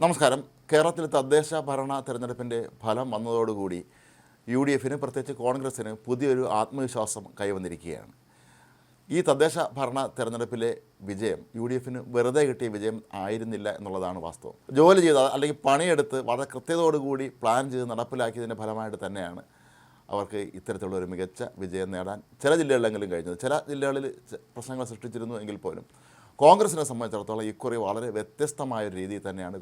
നമസ്കാരം. കേരളത്തിൽ തദ്ദേശ ഭരണ തെരഞ്ഞെടുപ്പിന്റെ ഫലം വന്നതോടുകൂടി യു ഡി എഫിന് പ്രത്യേകിച്ച് കോൺഗ്രസ്സിന് പുതിയൊരു ആത്മവിശ്വാസം കൈവന്നിരിക്കുകയാണ്. ഈ തദ്ദേശ ഭരണ തെരഞ്ഞെടുപ്പിലെ വിജയം യു ഡി എഫിന് വെറുതെ കിട്ടിയ വിജയം ആയിരുന്നില്ല എന്നുള്ളതാണ് വാസ്തവം. ജോലി ചെയ്ത അല്ലെങ്കിൽ പണിയെടുത്ത് വളരെ കൃത്യതയോടുകൂടി പ്ലാൻ ചെയ്ത് നടപ്പിലാക്കിയതിന്റെ ഫലമായിട്ട് തന്നെയാണ് അവർക്ക് ഇത്തരത്തിലുള്ള ഒരു മികച്ച വിജയം നേടാൻ ചില ജില്ലകളിലെങ്കിലും കഴിഞ്ഞത്. ചില ജില്ലകളിൽ പ്രശ്നങ്ങൾ സൃഷ്ടിച്ചിരുന്നു എങ്കിൽ പോലും കോൺഗ്രസിനെ സംബന്ധിച്ചിടത്തോളം ഇക്കുറി വളരെ വ്യത്യസ്തമായ ഒരു രീതിയിൽ തന്നെയാണ്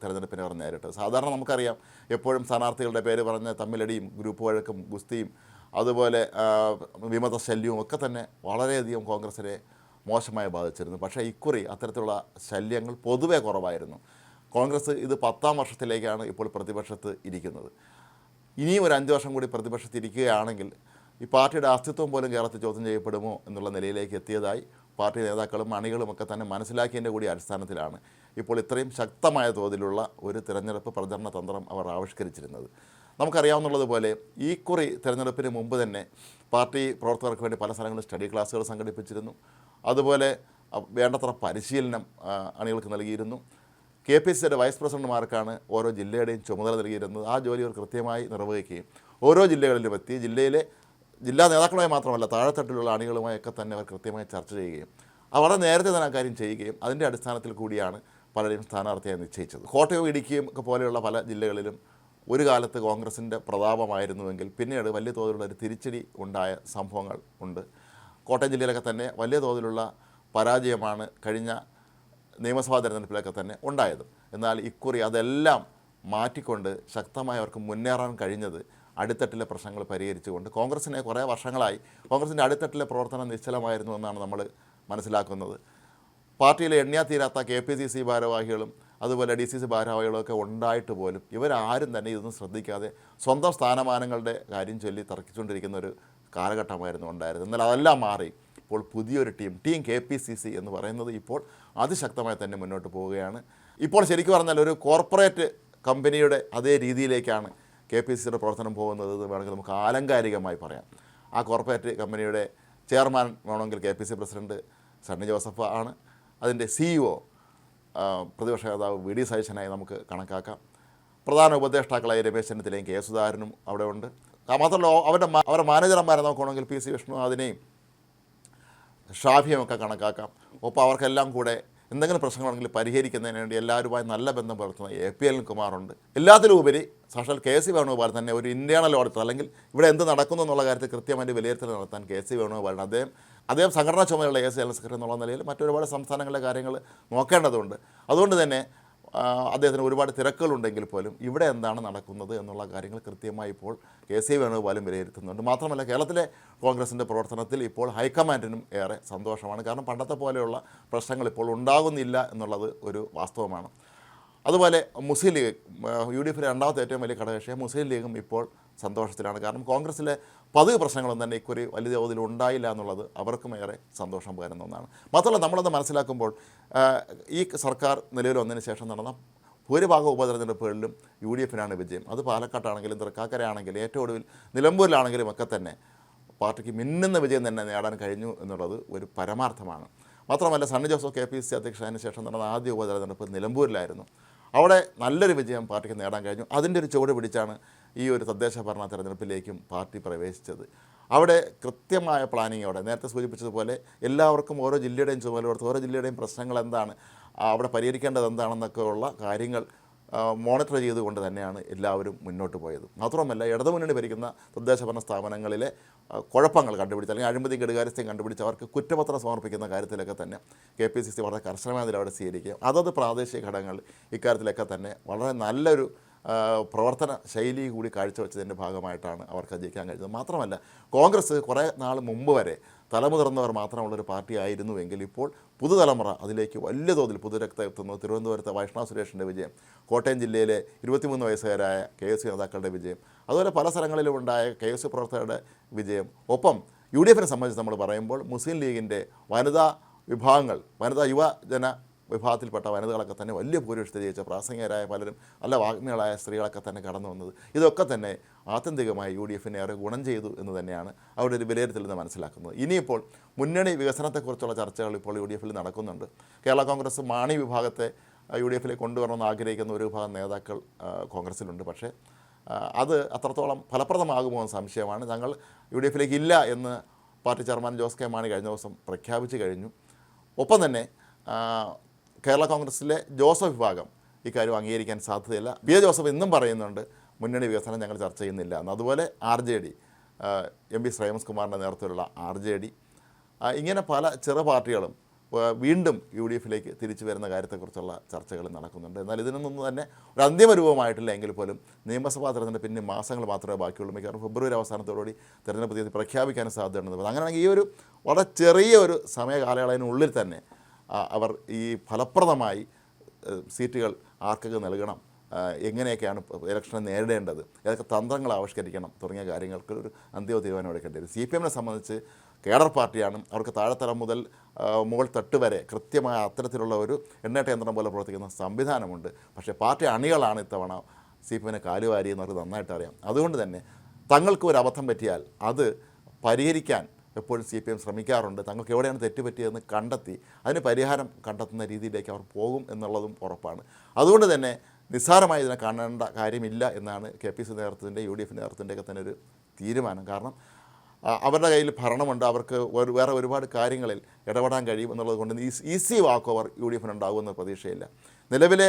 തെരഞ്ഞെടുപ്പിനെ അവർ നേരിട്ടത്. സാധാരണ നമുക്കറിയാം എപ്പോഴും സ്ഥാനാർത്ഥികളുടെ പേര് പറഞ്ഞ് തമ്മിലടിയും ഗ്രൂപ്പ് വഴക്കും ഗുസ്തിയും അതുപോലെ വിമത ശല്യവും ഒക്കെ തന്നെ വളരെയധികം കോൺഗ്രസിനെ മോശമായി ബാധിച്ചിരുന്നു. പക്ഷേ ഇക്കുറി അത്തരത്തിലുള്ള ശല്യങ്ങൾ പൊതുവെ കുറവായിരുന്നു. കോൺഗ്രസ് ഇത് പത്താം വർഷത്തിലേക്കാണ് ഇപ്പോൾ പ്രതിപക്ഷത്ത് ഇരിക്കുന്നത്. ഇനിയും ഒരു അഞ്ച് വർഷം കൂടി പ്രതിപക്ഷത്തിരിക്കുകയാണെങ്കിൽ ഈ പാർട്ടിയുടെ അസ്തിത്വം പോലും കേരളത്തിൽ ചോദ്യം ചെയ്യപ്പെടുമോ എന്നുള്ള നിലയിലേക്ക് എത്തിയതായി പാർട്ടി നേതാക്കളും അണികളും ഒക്കെ തന്നെ മനസ്സിലാക്കിയതിന്റെ കൂടി അടിസ്ഥാനത്തിലാണ് ഇപ്പോൾ ഇത്രയും ശക്തമായ തോതിലുള്ള ഒരു തിരഞ്ഞെടുപ്പ് പ്രചരണ തന്ത്രം അവർ ആവിഷ്കരിച്ചിരുന്നത്. നമുക്കറിയാവുന്നതുപോലെ ഈ കുറി തിരഞ്ഞെടുപ്പിന് മുമ്പ് തന്നെ പാർട്ടി പ്രവർത്തകർക്ക് വേണ്ടി പല സ്ഥലങ്ങളിൽ സ്റ്റഡി ക്ലാസ്സുകൾ സംഘടിപ്പിച്ചിരുന്നു. അതുപോലെ വേണ്ടത്ര പരിശീലനം അണികൾക്ക് നൽകിയിരുന്നു. കെ പി സി സിയുടെ വൈസ് പ്രസിഡന്റുമാർക്കാണ് ഓരോ ജില്ലയുടെയും ചുമതല നൽകിയിരുന്നത്. ആ ജോലി അവർ കൃത്യമായി നിർവഹിക്കുകയും ഓരോ ജില്ലകളിലും എത്തി. ജില്ലയിലെ ജില്ലാ നേതാക്കളുമായി മാത്രമല്ല താഴെത്തട്ടിലുള്ള അണികളുമായൊക്കെ തന്നെ അവർ കൃത്യമായി ചർച്ച ചെയ്യുകയും വളരെ നേരത്തെ തന്നെ കാര്യം ചെയ്യുകയും അതിന്റെ അടിസ്ഥാനത്തിൽ കൂടിയാണ് പലരെയും സ്ഥാനാർത്ഥിയായി നിശ്ചയിച്ചത്. കോട്ടയവും ഇടുക്കിയും ഒക്കെ പോലെയുള്ള പല ജില്ലകളിലും ഒരു കാലത്ത് കോൺഗ്രസിന്റെ പ്രതാപമായിരുന്നുവെങ്കിൽ പിന്നീട് വലിയ തോതിലുള്ള ഒരു തിരിച്ചടി ഉണ്ടായ സംഭവങ്ങൾ ഉണ്ട്. കോട്ടയം ജില്ലയിലൊക്കെ തന്നെ വലിയ തോതിലുള്ള പരാജയമാണ് കഴിഞ്ഞ നിയമസഭാ തെരഞ്ഞെടുപ്പിലൊക്കെ തന്നെ ഉണ്ടായത്. എന്നാൽ ഇക്കുറി അതെല്ലാം മാറ്റിക്കൊണ്ട് ശക്തമായി അവർക്ക് മുന്നേറാൻ കഴിഞ്ഞത് അടിത്തട്ടിലെ പ്രശ്നങ്ങൾ പരിഹരിച്ചുകൊണ്ട് കോൺഗ്രസിനെ കുറേ വർഷങ്ങളായി കോൺഗ്രസിന്റെ അടിത്തട്ടിലെ പ്രവർത്തനം നിശ്ചലമായിരുന്നു എന്നാണ് നമ്മൾ മനസ്സിലാക്കുന്നത്. പാർട്ടിയിലെ എണ്ണിയാ തീരാത്ത കെ പി സി സി ഭാരവാഹികളും അതുപോലെ ഡി സി സി ഭാരവാഹികളും ഒക്കെ ഉണ്ടായിട്ട് പോലും ഇവരാരും തന്നെ ഇതൊന്നും ശ്രദ്ധിക്കാതെ സ്വന്തം സ്ഥാനമാനങ്ങളുടെ കാര്യം ചൊല്ലി തർക്കിച്ചുകൊണ്ടിരിക്കുന്ന ഒരു കാലഘട്ടമായിരുന്നു ഉണ്ടായിരുന്നത്. എന്നാൽ അതെല്ലാം മാറി ഇപ്പോൾ പുതിയൊരു team team K P C C എന്ന് പറയുന്നത് ഇപ്പോൾ അതിശക്തമായി തന്നെ മുന്നോട്ട് പോവുകയാണ്. ഇപ്പോൾ ശരിക്കും പറഞ്ഞാൽ ഒരു കോർപ്പറേറ്റ് കമ്പനിയുടെ അതേ രീതിയിലേക്കാണ് കെ പി സിയുടെ പ്രവർത്തനം പോകുന്നത് വേണമെങ്കിൽ നമുക്ക് ആലങ്കാരികമായി പറയാം. ആ കോർപ്പറേറ്റ് കമ്പനിയുടെ ചെയർമാൻ വേണമെങ്കിൽ K P C president Sunny Joseph ആണ്. അതിന്റെ സിഇഒ പ്രതിപക്ഷ നേതാവ് വി ഡി സതീശനായി നമുക്ക് കണക്കാക്കാം. പ്രധാന ഉപദേഷ്ടാക്കളായ രമേശ് ചെന്നിത്തലയും കെ സുധാകരനും അവിടെ ഉണ്ട്. മാത്രമല്ല അവരുടെ അവരുടെ മാനേജർമാരെ നോക്കുകയാണെങ്കിൽ പി സി വിഷ്ണു അതിനെയും ഷാഫിയും ഒക്കെ കണക്കാക്കാം. ഒപ്പം അവർക്കെല്ലാം കൂടെ എന്തെങ്കിലും പ്രശ്നങ്ങളുണ്ടെങ്കിൽ പരിഹരിക്കുന്നതിന് വേണ്ടി എല്ലാവരുമായി നല്ല ബന്ധം പുലർത്തുന്ന എ പി എൽ കുമാറുണ്ട്. എല്ലാത്തിലും ഉപരി സാക്ഷാൽ കെ സി വേണുഗോപാൽ തന്നെ ഒരു ഇന്റേണൽ ഓഡിറ്റർ അല്ലെങ്കിൽ ഇവിടെ എന്ത് നടക്കുന്നു എന്നുള്ള കാര്യത്തിൽ കൃത്യമായിട്ട് വിലയിരുത്തൽ നടത്താൻ കെ സി വേണുഗോപാലിന് അദ്ദേഹം അദ്ദേഹം സംഘടനാ ചുമതലയുള്ള എ സി ജനറൽ സെക്രട്ടറി എന്നുള്ള നിലയിൽ മറ്റൊരുപാട് സംസ്ഥാനങ്ങളിലെ കാര്യങ്ങൾ നോക്കേണ്ടതുണ്ട്. അതുകൊണ്ട് തന്നെ അദ്ദേഹത്തിന് ഒരുപാട് തിരക്കുകളുണ്ടെങ്കിൽ പോലും ഇവിടെ എന്താണ് നടക്കുന്നത് എന്നുള്ള കാര്യങ്ങൾ കൃത്യമായി ഇപ്പോൾ കെ സി വേണുഗോപാലും വിലയിരുത്തുന്നുണ്ട്. മാത്രമല്ല കേരളത്തിലെ കോൺഗ്രസിന്റെ പ്രവർത്തനത്തിൽ ഇപ്പോൾ ഹൈക്കമാൻഡിനും ഏറെ സന്തോഷമാണ്. കാരണം പണ്ടത്തെ പോലെയുള്ള പ്രശ്നങ്ങൾ ഇപ്പോൾ ഉണ്ടാകുന്നില്ല എന്നുള്ളത് ഒരു വാസ്തവമാണ്. അതുപോലെ മുസ്ലിം ലീഗ് യു ഡി എഫിലെ രണ്ടാമത്തെ ഏറ്റവും വലിയ ഘടകകക്ഷിയായ മുസ്ലിം ലീഗും ഇപ്പോൾ സന്തോഷത്തിലാണ്. കാരണം കോൺഗ്രസ്സിലെ പതിവ് പ്രശ്നങ്ങളൊന്നും തന്നെ ഇക്കുറി വലിയ തോതിൽ ഉണ്ടായില്ല എന്നുള്ളത് അവർക്കും ഏറെ സന്തോഷം പകരുന്ന ഒന്നാണ്. മാത്രമല്ല നമ്മളത് മനസ്സിലാക്കുമ്പോൾ ഈ സർക്കാർ നിലവിൽ വന്നതിന് ശേഷം നടന്ന ഭൂരിഭാഗം ഉപതെരഞ്ഞെടുപ്പുകളിലും യു ഡി എഫിനാണ് വിജയം. അത് പാലക്കാട്ടാണെങ്കിലും തൃക്കാക്കരയാണെങ്കിലും ഏറ്റവും ഒടുവിൽ നിലമ്പൂരിലാണെങ്കിലും ഒക്കെ തന്നെ പാർട്ടിക്ക് മിന്നുന്ന വിജയം തന്നെ നേടാൻ കഴിഞ്ഞു എന്നുള്ളത് ഒരു പരമാർത്ഥമാണ്. മാത്രമല്ല Sunny Joseph K P C അധ്യക്ഷന് ശേഷം നടന്ന ആദ്യ ഉപതെരഞ്ഞെടുപ്പ് നിലമ്പൂരിലായിരുന്നു. അവിടെ നല്ലൊരു വിജയം പാർട്ടിക്ക് നേടാൻ കഴിഞ്ഞു. അതിന്റെ ഒരു ചുവട് പിടിച്ചാണ് ഈ ഒരു തദ്ദേശ ഭരണ തെരഞ്ഞെടുപ്പിലേക്കും പാർട്ടി പ്രവേശിച്ചത്. അവിടെ കൃത്യമായ പ്ലാനിങ്ങോടെ നേരത്തെ സൂചിപ്പിച്ചതുപോലെ എല്ലാവർക്കും ഓരോ ജില്ലയുടെയും ചുമതല കൊടുത്ത് ഓരോ ജില്ലയുടെയും പ്രശ്നങ്ങൾ എന്താണ് അവിടെ പരിഹരിക്കേണ്ടത് എന്താണെന്നൊക്കെ ഉള്ള കാര്യങ്ങൾ മോണിറ്റർ ചെയ്തുകൊണ്ട് തന്നെയാണ് എല്ലാവരും മുന്നോട്ട് പോയത്. മാത്രമല്ല ഇടതുമുന്നണി ഭരിക്കുന്ന തദ്ദേശ ഭരണ സ്ഥാപനങ്ങളിലെ കുഴപ്പങ്ങൾ കണ്ടുപിടിച്ച് അല്ലെങ്കിൽ അഴിമതി കെടുകാര്യസ്ഥയും കണ്ടുപിടിച്ച് അവർക്ക് കുറ്റപത്രം സമർപ്പിക്കുന്ന കാര്യത്തിലൊക്കെ തന്നെ കെ പി സി സി വളരെ കർശനമായ നിലപാട് സ്വീകരിക്കുകയും അതത് പ്രാദേശിക ഘടകങ്ങൾ ഇക്കാര്യത്തിലൊക്കെ തന്നെ വളരെ നല്ലൊരു പ്രവർത്തന ശൈലി കൂടി കാഴ്ചവെച്ചതിന്റെ ഭാഗമായിട്ടാണ് അവർക്ക് ജയിക്കാൻ കഴിഞ്ഞത്. മാത്രമല്ല കോൺഗ്രസ് കുറേ നാൾ മുമ്പ് വരെ തലമുതിർന്നവർ മാത്രമുള്ളൊരു പാർട്ടി ആയിരുന്നുവെങ്കിൽ ഇപ്പോൾ പുതുതലമുറ അതിലേക്ക് വലിയ തോതിൽ പുതുരക്തം എത്തുന്നു തിരുവനന്തപുരത്തെ വൈഷ്ണവ സുരേഷിന്റെ വിജയം കോട്ടയം ജില്ലയിലെ ഇരുപത്തിമൂന്ന് വയസ്സുകാരായ കെ എസ് നേതാക്കളുടെ വിജയം അതുപോലെ പല സ്ഥലങ്ങളിലും ഉണ്ടായ കെ എസ് പ്രവർത്തകരുടെ വിജയം ഒപ്പം യു ഡി എഫിനെ സംബന്ധിച്ച് നമ്മൾ പറയുമ്പോൾ മുസ്ലിം ലീഗിന്റെ വനിതാ വിഭാഗങ്ങൾ വനിതാ യുവജന വിഭാഗത്തിൽപ്പെട്ട വനിതകളൊക്കെ തന്നെ വലിയ ഭൂരിപക്ഷത്തിൽ ജയിച്ച പ്രാസംഗികരായ പലരും നല്ല വാഗ്മികളായ സ്ത്രീകളൊക്കെ തന്നെ കടന്നു വന്നത്. ഇതൊക്കെ തന്നെ ആത്യന്തികമായി യു ഡി എഫിനെ ഏറെ ഗുണം ചെയ്തു എന്ന് തന്നെയാണ് അവരുടെ ഒരു വിലയിരുത്തൽ നിന്ന് മനസ്സിലാക്കുന്നത്. ഇനിയിപ്പോൾ മുന്നണി വികസനത്തെക്കുറിച്ചുള്ള ചർച്ചകൾ ഇപ്പോൾ യു ഡി എഫിൽ നടക്കുന്നുണ്ട്. കേരള കോൺഗ്രസ് മാണി വിഭാഗത്തെ യു ഡി എഫിലേക്ക് കൊണ്ടുവരണമെന്ന് ആഗ്രഹിക്കുന്ന ഒരു വിഭാഗം നേതാക്കൾ കോൺഗ്രസിലുണ്ട്. പക്ഷേ അത് അത്രത്തോളം ഫലപ്രദമാകുമോ എന്ന സംശയമാണ്. ഞങ്ങൾ യു ഡി എഫിലേക്ക് ഇല്ല എന്ന് party chairman Jose K Mani കഴിഞ്ഞ ദിവസം പ്രഖ്യാപിച്ചു കഴിഞ്ഞു. ഒപ്പം തന്നെ കേരള കോൺഗ്രസിലെ ജോസഫ് വിഭാഗം ഇക്കാര്യം അംഗീകരിക്കാൻ സാധ്യതയില്ല. P A. ജോസഫ് ഇന്നും പറയുന്നുണ്ട് മുന്നണി വികസനം ഞങ്ങൾ ചർച്ച ചെയ്യുന്നില്ല. എന്ന്. അതുപോലെ R J D M P Shreyams കുമാറിന്റെ നേതൃത്വത്തിലുള്ള ആർ ജെ ഡി ഇങ്ങനെ പല ചെറു പാർട്ടികളും വീണ്ടും യു ഡി എഫിലേക്ക് തിരിച്ചു വരുന്ന കാര്യത്തെക്കുറിച്ചുള്ള ചർച്ചകൾ നടക്കുന്നുണ്ട്. എന്നാൽ ഇതിനൊന്നും തന്നെ ഒരു അന്തിമ രൂപമായിട്ടില്ല എങ്കിൽ പോലും നിയമസഭാ തെരഞ്ഞെടുപ്പ് പിന്നെ മാസങ്ങൾ മാത്രമേ ബാക്കിയുള്ളൂ. മിക്കവാറും ഫെബ്രുവരി അവസാനത്തോടുകൂടി തെരഞ്ഞെടുപ്പ് തീയതി പ്രഖ്യാപിക്കാൻ സാധ്യതയുണ്ടെന്ന് അങ്ങനെയാണെങ്കിൽ ഈ ഒരു വളരെ ചെറിയ ഒരു സമയ കാലയളവിനുള്ളിൽ തന്നെ അവർ ഈ ഫലപ്രദമായി സീറ്റുകൾ ആർക്കൊക്കെ നൽകണം എങ്ങനെയൊക്കെയാണ് ഇലക്ഷനെ നേരിടേണ്ടത് ഏതൊക്കെ തന്ത്രങ്ങൾ ആവിഷ്കരിക്കണം തുടങ്ങിയ കാര്യങ്ങൾക്ക് ഒരു അന്തിമ തീരുമാനം എടുക്കേണ്ടി വരും. സി പി എമ്മിനെ സംബന്ധിച്ച് കേഡർ പാർട്ടിയാണ് അവർക്ക് താഴെത്തരം മുതൽ മുകൾ തട്ട് വരെ കൃത്യമായ അത്തരത്തിലുള്ള ഒരു എണ്ണേറ്റ യന്ത്രം പോലെ പ്രവർത്തിക്കുന്ന സംവിധാനമുണ്ട്. പക്ഷേ പാർട്ടി അണികളാണ് ഇത്തവണ സി പി എമ്മിനെ കാലുവാരി എന്നവർക്ക് നന്നായിട്ട് അറിയാം. അതുകൊണ്ട് തന്നെ തങ്ങൾക്ക് ഒരു അബദ്ധം പറ്റിയാൽ അത് പരിഹരിക്കാൻ എപ്പോഴും സി പി എം ശ്രമിക്കാറുണ്ട്. തങ്ങൾക്ക് എവിടെയാണ് തെറ്റുപറ്റിയതെന്ന് കണ്ടെത്തി അതിന് പരിഹാരം കണ്ടെത്തുന്ന രീതിയിലേക്ക് അവർ പോകും എന്നുള്ളതും ഉറപ്പാണ്. അതുകൊണ്ട് തന്നെ നിസ്സാരമായി ഇതിനെ കാണേണ്ട കാര്യമില്ല എന്നാണ് കെ പി സി നേതൃത്വത്തിന്റെ യു ഡി എഫ് നേതൃത്വത്തിന്റെയൊക്കെ തന്നെ ഒരു തീരുമാനം. കാരണം അവരുടെ കയ്യിൽ ഭരണമുണ്ട്. അവർക്ക് വേറെ ഒരുപാട് കാര്യങ്ങളിൽ ഇടപെടാൻ കഴിയും എന്നുള്ളത് കൊണ്ട് easy walkover U D എഫിന് ഉണ്ടാകുമെന്ന പ്രതീക്ഷയില്ല. നിലവിലെ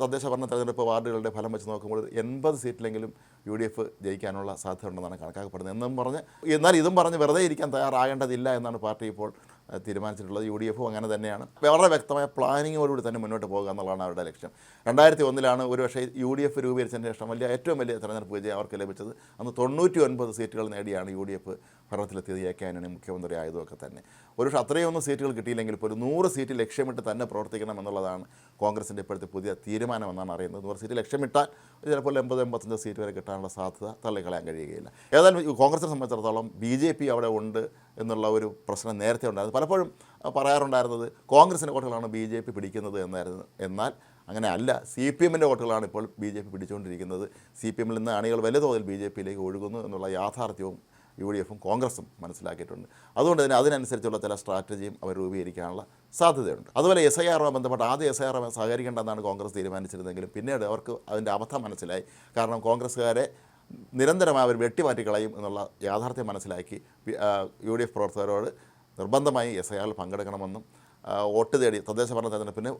തദ്ദേശ ഭരണ തെരഞ്ഞെടുപ്പ് വാർഡുകളുടെ ഫലം വെച്ച് നോക്കുമ്പോൾ എൺപത് സീറ്റിലെങ്കിലും യു ഡി എഫ് ജയിക്കാനുള്ള സാധ്യത ഉണ്ടെന്നാണ് കണക്കാക്കപ്പെടുന്നത്. എന്നും പറഞ്ഞ് എന്നാൽ ഇതും പറഞ്ഞ് വെറുതെ ഇരിക്കാൻ തയ്യാറാകേണ്ടതില്ല എന്നാണ് പാർട്ടി ഇപ്പോൾ തീരുമാനിച്ചിട്ടുള്ളത് യു ഡി എഫും അങ്ങനെ തന്നെയാണ്. വളരെ വ്യക്തമായ പ്ലാനിങ്ങോടുകൂടി തന്നെ മുന്നോട്ട് പോകുക എന്നുള്ളതാണ് അവരുടെ ലക്ഷ്യം. രണ്ടായിരത്തി ഒന്നിലാണ് ഒരുപക്ഷേ യു ഡി എഫ് രൂപീകരിച്ചതിന് ശേഷം വലിയ ഏറ്റവും വലിയ തെരഞ്ഞെടുപ്പ് വിജയം അവർക്ക് ലഭിച്ചത്. അന്ന് തൊണ്ണൂറ്റി ഒൻപത് സീറ്റുകൾ നേടിയാണ് യു ഡി എഫ് ഭരണത്തിലെത്തിയത്. എ. കെ. ആന്റണി മുഖ്യമന്ത്രി ആയതുമൊക്കെ തന്നെ. ഒരുപക്ഷെ അത്രയൊന്നും സീറ്റുകൾ കിട്ടിയില്ലെങ്കിൽ ഇപ്പോൾ ഒരു നൂറ് സീറ്റ് ലക്ഷ്യമിട്ട് തന്നെ പ്രവർത്തിക്കണം എന്നുള്ളതാണ് കോൺഗ്രസിന്റെ ഇപ്പോഴത്തെ പുതിയ തീരുമാനമെന്നാണ് അറിയുന്നത്. നൂറ് സീറ്റ് ലക്ഷ്യമിട്ടാൽ ചിലപ്പോൾ എൺപത് എൺപത്തഞ്ച് സീറ്റ് വരെ കിട്ടാനുള്ള സാധ്യത തള്ളിക്കളയാൻ കഴിയുകയില്ല. ഏതായാലും കോൺഗ്രസിനെ സംബന്ധിച്ചിടത്തോളം ബി ജെ പി അവിടെ ഉണ്ട് എന്നുള്ള ഒരു പ്രശ്നം നേരത്തെ ഉണ്ടായിരുന്നു. പലപ്പോഴും പറയാറുണ്ടായിരുന്നത് കോൺഗ്രസിന്റെ വോട്ടുകളാണ് ബി ജെ പി പിടിക്കുന്നത് എന്നായിരുന്നു. എന്നാൽ അങ്ങനെ അല്ല. സി പി എമ്മിന്റെ വോട്ടുകളാണ് ഇപ്പോൾ ബി ജെ പി പിടിച്ചുകൊണ്ടിരിക്കുന്നത്. സി പി എമ്മിൽ നിന്ന് അണികൾ വലിയ തോതിൽ ബി ജെ പിയിലേക്ക് ഒഴുകുന്നു എന്നുള്ള യാഥാർത്ഥ്യവും യു ഡി എഫും കോൺഗ്രസും മനസ്സിലാക്കിയിട്ടുണ്ട്. അതുകൊണ്ട് തന്നെ അതിനനുസരിച്ചുള്ള ചില സ്ട്രാറ്റജിയും അവർ രൂപീകരിക്കാനുള്ള സാധ്യതയുണ്ട്. അതുപോലെ എസ് ഐ ആറുമായി ബന്ധപ്പെട്ട് ആദ്യം എസ് ഐ ആറുമായി സഹകരിക്കേണ്ടെന്നാണ് കോൺഗ്രസ് തീരുമാനിച്ചിരുന്നെങ്കിലും പിന്നീട് അവർക്ക് അതിന്റെ അബദ്ധം മനസ്സിലായി. കാരണം കോൺഗ്രസ്സുകാരെ നിരന്തരമായി അവർ വെട്ടിമാറ്റിക്കളയും എന്നുള്ള യാഥാർത്ഥ്യം മനസ്സിലാക്കി യു ഡി എഫ് പ്രവർത്തകരോട് നിർബന്ധമായി എസ് ഐ ആറിൽ പങ്കെടുക്കണമെന്നും വോട്ട് തേടി തദ്ദേശ ഭരണ തെരഞ്ഞെടുപ്പിന്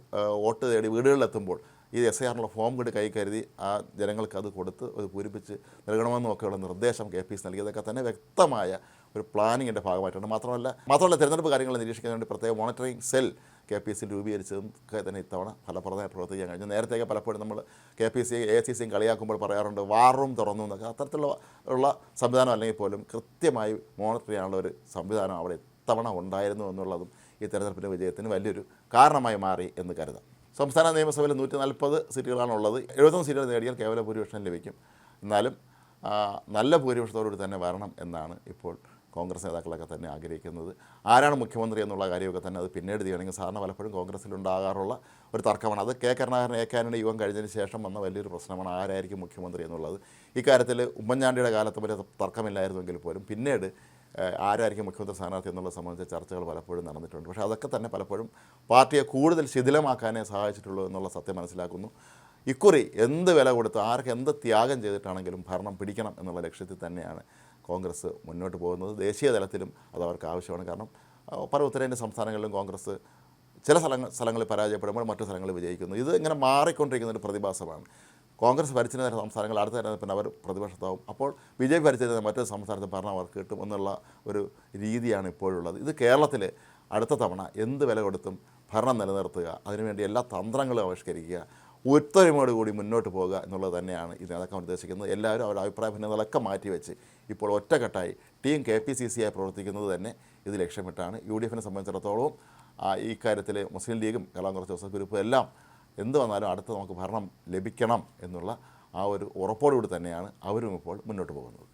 വോട്ട് തേടി വീടുകളിലെത്തുമ്പോൾ ഈ എസ് ഐ ആറിനുള്ള ഫോം കൂടി കൈ കരുതി ആ ജനങ്ങൾക്ക് അത് കൊടുത്ത് അത് പൂരിപ്പിച്ച് നൽകണമെന്നൊക്കെയുള്ള നിർദ്ദേശം കെ പി എസ് നൽകിയതൊക്കെ തന്നെ വ്യക്തമായ ഒരു പ്ലാനിങ്ങിന്റെ ഭാഗമായിട്ടുണ്ട്. മാത്രമല്ല മാത്രമല്ല തിരഞ്ഞെടുപ്പ് കാര്യങ്ങൾ നിരീക്ഷിക്കാൻ വേണ്ടി പ്രത്യേക monitoring cell K P S C രൂപീകരിച്ചതും ഒക്കെ തന്നെ ഇത്തവണ ഫലപ്രദമായി പ്രവർത്തിക്കാൻ കഴിഞ്ഞു. നേരത്തെയൊക്കെ പലപ്പോഴും നമ്മൾ K P C A C സിയും കളിയാക്കുമ്പോൾ പറയാറുണ്ട് വാർ റൂം തുറന്നു എന്നൊക്കെ. അത്തരത്തിലുള്ള ഉള്ള സംവിധാനം അല്ലെങ്കിൽ പോലും കൃത്യമായി മോണിറ്റർ ചെയ്യാനുള്ള ഒരു സംവിധാനം അവിടെ ഇത്തവണ ഉണ്ടായിരുന്നു എന്നുള്ളതും ഈ തെരഞ്ഞെടുപ്പിന്റെ വിജയത്തിന് വലിയൊരു കാരണമായി മാറി എന്ന് കരുതാം. സംസ്ഥാന നിയമസഭയിൽ നൂറ്റി നാൽപ്പത് സീറ്റുകളാണ് ഉള്ളത്. എഴുപത്തൊന്ന് സീറ്റുകൾ നേടിയാൽ കേവല ഭൂരിപക്ഷം ലഭിക്കും. എന്നാലും നല്ല ഭൂരിപക്ഷത്തോടുകൂടി തന്നെ വരണം എന്നാണ് ഇപ്പോൾ കോൺഗ്രസ് നേതാക്കളൊക്കെ തന്നെ ആഗ്രഹിക്കുന്നത്. ആരാണ് മുഖ്യമന്ത്രി എന്നുള്ള കാര്യമൊക്കെ തന്നെ അത് പിന്നീട് ചെയ്യണമെങ്കിൽ സാധാരണ പലപ്പോഴും കോൺഗ്രസ്സിലുണ്ടാകാറുള്ള ഒരു തർക്കമാണ്. അത് കെ കരുണാകരൻ എ കാനയുടെ യുവം കഴിഞ്ഞതിന് ശേഷം വന്ന വലിയൊരു പ്രശ്നമാണ് ആരായിരിക്കും മുഖ്യമന്ത്രി എന്നുള്ളത്. ഇക്കാര്യത്തിൽ ഉമ്മൻചാണ്ടിയുടെ കാലത്ത് വലിയ തർക്കമില്ലായിരുന്നെങ്കിൽ പോലും പിന്നീട് ആരായിരിക്കും മുഖ്യമന്ത്രി സ്ഥാനാർത്ഥി എന്നുള്ളത് സംബന്ധിച്ച ചർച്ചകൾ പലപ്പോഴും നടന്നിട്ടുണ്ട്. പക്ഷേ അതൊക്കെ തന്നെ പലപ്പോഴും പാർട്ടിയെ കൂടുതൽ ശിഥിലമാക്കാനേ സഹായിച്ചിട്ടുള്ളൂ എന്നുള്ള സത്യം മനസ്സിലാക്കുന്നു. ഇക്കുറി എന്ത് വില കൊടുത്ത് ആർക്ക് എന്ത് ത്യാഗം ചെയ്തിട്ടാണെങ്കിലും ഭരണം പിടിക്കണം എന്നുള്ള ലക്ഷ്യത്തിൽ തന്നെയാണ് കോൺഗ്രസ് മുന്നോട്ട് പോകുന്നത് ദേശീയ തലത്തിലും അത് അവർക്ക് ആവശ്യമാണ്. കാരണം പല ഉത്തരേന്ത്യൻ സംസ്ഥാനങ്ങളിലും കോൺഗ്രസ് ചില സ്ഥലങ്ങൾ സ്ഥലങ്ങളിൽ പരാജയപ്പെടുമ്പോൾ മറ്റു സ്ഥലങ്ങളിൽ വിജയിക്കുന്നു. ഇത് ഇങ്ങനെ മാറിക്കൊണ്ടിരിക്കുന്ന ഒരു പ്രതിഭാസമാണ്. കോൺഗ്രസ് ഭരിച്ചിരുന്ന സംസ്ഥാനങ്ങൾ അടുത്ത തെരഞ്ഞെടുപ്പിന് അവർ പ്രതിപക്ഷത്താവും. അപ്പോൾ ബി ജെ പി ഭരിച്ചിരുന്ന മറ്റൊരു സംസ്ഥാനത്ത് ഭരണം അവർക്ക് കിട്ടും എന്നുള്ള ഒരു രീതിയാണ് ഇപ്പോഴുള്ളത്. ഇത് കേരളത്തിൽ അടുത്ത തവണ എന്ത് വില കൊടുത്തും ഭരണം നിലനിർത്തുക അതിനുവേണ്ടി എല്ലാ തന്ത്രങ്ങളും ആവിഷ്കരിക്കുക ഒത്തൊരുമയോടുകൂടി മുന്നോട്ട് പോകുക എന്നുള്ളത് തന്നെയാണ് ഇത് നേതാക്കൾ ഉദ്ദേശിക്കുന്നത്. എല്ലാവരും അവരുടെ അഭിപ്രായ ഭിന്നതകളൊക്കെ മാറ്റിവെച്ച് ഇപ്പോൾ ഒറ്റക്കെട്ടായി team K P C C ആയി പ്രവർത്തിക്കുന്നത് തന്നെ ഇത് ലക്ഷ്യമിട്ടാണ്. യു ഡി എഫിനെ സംബന്ധിച്ചിടത്തോളം ഈ കാര്യത്തിൽ മുസ്ലിം ലീഗും കേരള കോൺഗ്രസ് ജോസഫ് ഗ്രൂപ്പും എല്ലാം എന്ത് വന്നാലും അടുത്ത് നമുക്ക് ഭരണം ലഭിക്കണം എന്നുള്ള ആ ഒരു ഉറപ്പോടുകൂടി തന്നെയാണ് അവരും ഇപ്പോൾ മുന്നോട്ട് പോകുന്നത്.